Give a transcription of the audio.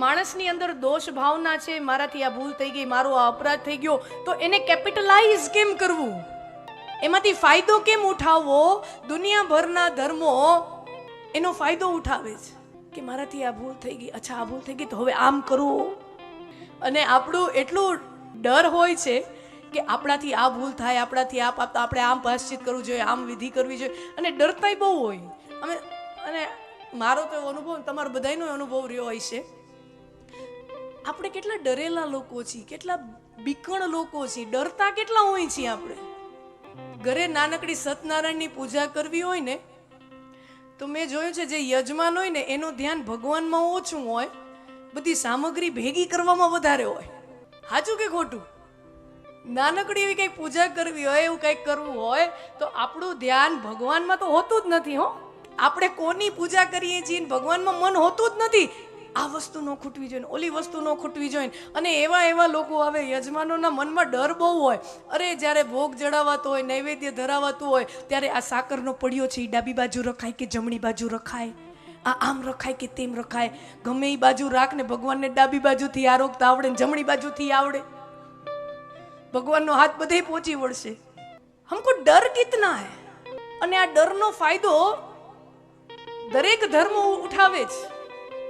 માણસની અંદર દોષ ભાવના છે, મારાથી આ ભૂલ થઈ ગઈ, મારો આ અપરાધ થઈ ગયો, તો એને કેપિટલાઇઝ કેમ કરવું? એમાંથી ફાયદો કેમ ઉઠાવવો? દુનિયાભરના ધર્મો એનો ફાયદો ઉઠાવે છે કે મારાથી આ ભૂલ થઈ ગઈ, અચ્છા આ ભૂલ થઈ ગઈ, તો હવે આમ કરવું. અને આપણું એટલું ડર હોય છે કે આપણાથી આ ભૂલ થાય, આપણાથી આ પાપ આપણે આમ પ્રાયશ્ચિત કરવું જોઈએ, આમ વિધિ કરવી જોઈએ. અને ડરતાય બહુ હોય. અમે અને મારો તો અનુભવ તમારો બધાયનો અનુભવ રહ્યો હોય છે. આપણે કેટલા ડરેલા લોકો છીએ, કેટલા બીકણ લોકો છીએ, ડરતા કેટલા હોય છીએ આપણે? ઘરે નાનકડી સત્યનારાયણની પૂજા કરવી હોય ને, તો મેં જોયું છે જે યજમાન હોય ને, એનું ધ્યાન ભગવાનમાં ઓછું હોય, બધી સામગ્રી ભેગી કરવામાં વધારે હોય. સાચું કે ખોટું? નાનકડી એવી કંઈક પૂજા કરવી હોય, એવું કંઈક કરવું હોય, તો આપણું ધ્યાન ભગવાનમાં તો હોતું જ નથી, હો. આપણે કોની પૂજા કરીએ છીએ ભગવાનમાં મન હોતું જ નથી. આ વસ્તુ ન ખૂટવી જોઈએ ઓલી વસ્તુ ન ખૂટવી જોઈએ અને એવા એવા લોકો આવે, યજમાનોના મનમાં ડર બહુ હોય. અરે, જ્યારે ભોગ જડાવાતો હોય, નૈવેદ્ય ધરાવાતું હોય, ત્યારે આ સાકરનો પડ્યો છે એ ડાબી બાજુ રખાય કે જમણી બાજુ રખાય? આ આમ રખાય કે તેમ રખાય? ગમે એ બાજુ રાખ ને ભગવાનને ડાબી બાજુથી આરોગતા આવડે ને જમણી બાજુથી આવડે. ભગવાનનો હાથ બધે પહોંચી વળશે. હમકો ડર કિતના હે. અને આ ડરનો ફાયદો દરેક ધર્મ ઉઠાવે છે